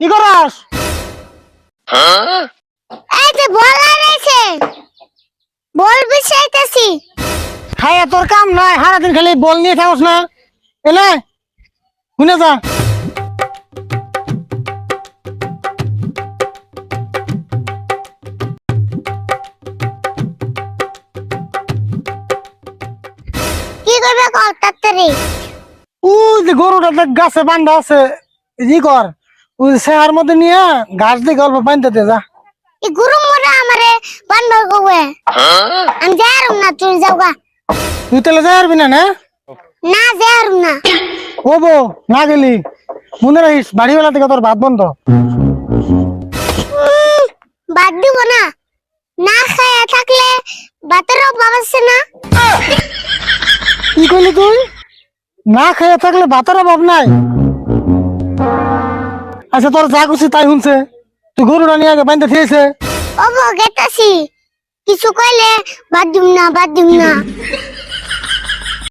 কি করস? এই যে বল আনাইছে বল বিছাইতেছি খাইয়া তোর কাম নাই সারাদিন খালি বল নিয়ে থাকস না। এলে শুনে যা। কি করবে কল তাড়াতাড়ি? ওই যে গরুটা গাছে বান্ধা আছে ই কর। ওই সেহার মধ্যে নিয়ে ঘাস দিয়ে গল্প বান্ধতে দে যা। এই গুরু মোরা আমারে বান্ধব কবে? আমি যারুম না তুই যাওগা তুই তাহলে যাই না না? না যারুম না। ও বো না গেলি। মনে রাখিস বাড়িওয়ালা থেকে তোর ভাত বন্ধ। বাদ দিব না? না খায়া থাকলে বাতের অভাব আছে না? কি করলি তুই? না খেয়ে থাকলে ভাতের অভাব নাই। আচ্ছা তোর যা খুশি তাই শুনছে। তুই গরুটা নিয়ে আগে বান্ধতে খেয়েছে ও গেতাছি। কিছু কইলে বাদ দিম না, বাদ দিম না।